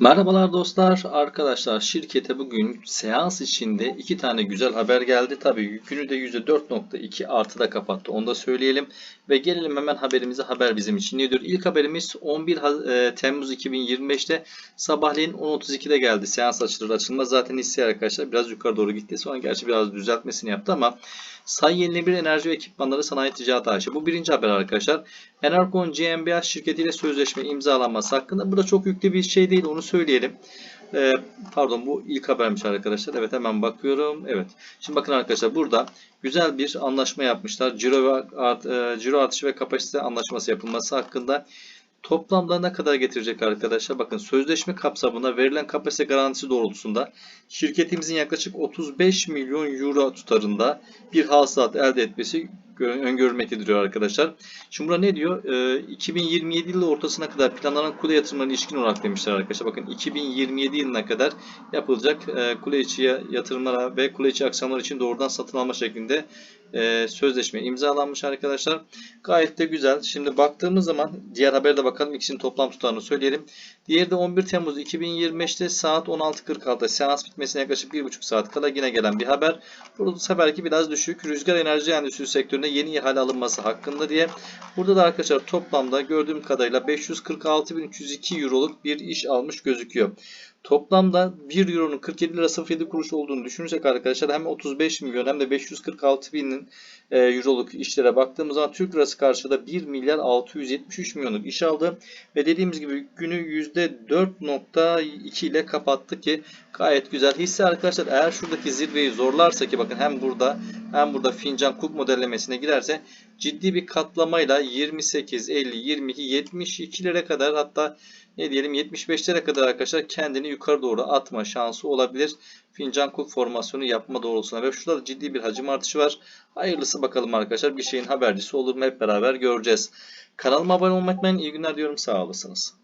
Merhabalar dostlar. Arkadaşlar şirkete bugün seans içinde iki tane güzel haber geldi. Tabii yükünü de %4.2 artıda kapattı. Onu da söyleyelim. Ve gelelim hemen haberimize. Haber bizim için nedir? İlk haberimiz 11 Ha- e, Temmuz 2025'te sabahleyin 10.32'de geldi. Seans açılır açılmaz. Zaten hisse arkadaşlar biraz yukarı doğru gitti. Sonra gerçi biraz düzeltmesini yaptı ama Say Yenilenebilir Enerji ve Ekipmanları Sanayi Ticaret AŞ. Bu birinci haber arkadaşlar. Enerkon GmbH şirketiyle sözleşme imzalanması hakkında. Bu da çok yüklü bir şey değil onu söyleyelim. Ee, pardon bu ilk habermiş arkadaşlar. Evet hemen bakıyorum. Evet. Şimdi bakın arkadaşlar burada güzel bir anlaşma yapmışlar. Ciro, ve art, e, ciro artışı ve kapasite anlaşması yapılması hakkında Toplamda ne kadar getirecek arkadaşlar? Bakın sözleşme kapsamında verilen kapasite garantisi doğrultusunda şirketimizin yaklaşık 35 milyon euro tutarında bir hasılat elde etmesi öngörülmektedir diyor arkadaşlar. Şimdi burada ne diyor? Ee, 2027 yılı ortasına kadar planlanan kule yatırımlarına ilişkin olarak demişler arkadaşlar. Bakın 2027 yılına kadar yapılacak e, kule içi ya- yatırımlara ve kule içi aksamlar için doğrudan satın alma şeklinde e, sözleşme imzalanmış arkadaşlar. Gayet de güzel. Şimdi baktığımız zaman diğer habere de bakalım. İkisinin toplam tutarını söyleyelim. Diğeri de 11 Temmuz 2025'te saat 16.46'da seans bitmesine yaklaşık 1,5 saat kala yine gelen bir haber. Burada bu seferki biraz düşük. Rüzgar enerji endüstrisi sektöründe yeni ihale alınması hakkında diye. Burada da arkadaşlar toplamda gördüğüm kadarıyla 546.302 euroluk bir iş almış gözüküyor. Toplamda 1 euronun 47 lira 07 kuruş olduğunu düşünürsek arkadaşlar hem 35 milyon hem de 546 binin e, euroluk işlere baktığımız zaman Türk lirası karşıda 1 milyar 673 milyonluk iş aldı. Ve dediğimiz gibi günü %4.2 ile kapattı ki gayet güzel. Hisse arkadaşlar eğer şuradaki zirveyi zorlarsa ki bakın hem burada hem burada fincan kulp modellemesine girerse ciddi bir katlamayla 28, 50, 22, 72'lere kadar hatta ne diyelim 75'lere kadar arkadaşlar kendini yukarı doğru atma şansı olabilir. Fincan kulp formasyonu yapma doğrultusuna ve şurada da ciddi bir hacim artışı var. Hayırlısı bakalım arkadaşlar bir şeyin habercisi olur mu hep beraber göreceğiz. Kanalıma abone olmayı unutmayın. İyi günler diyorum sağ olasınız.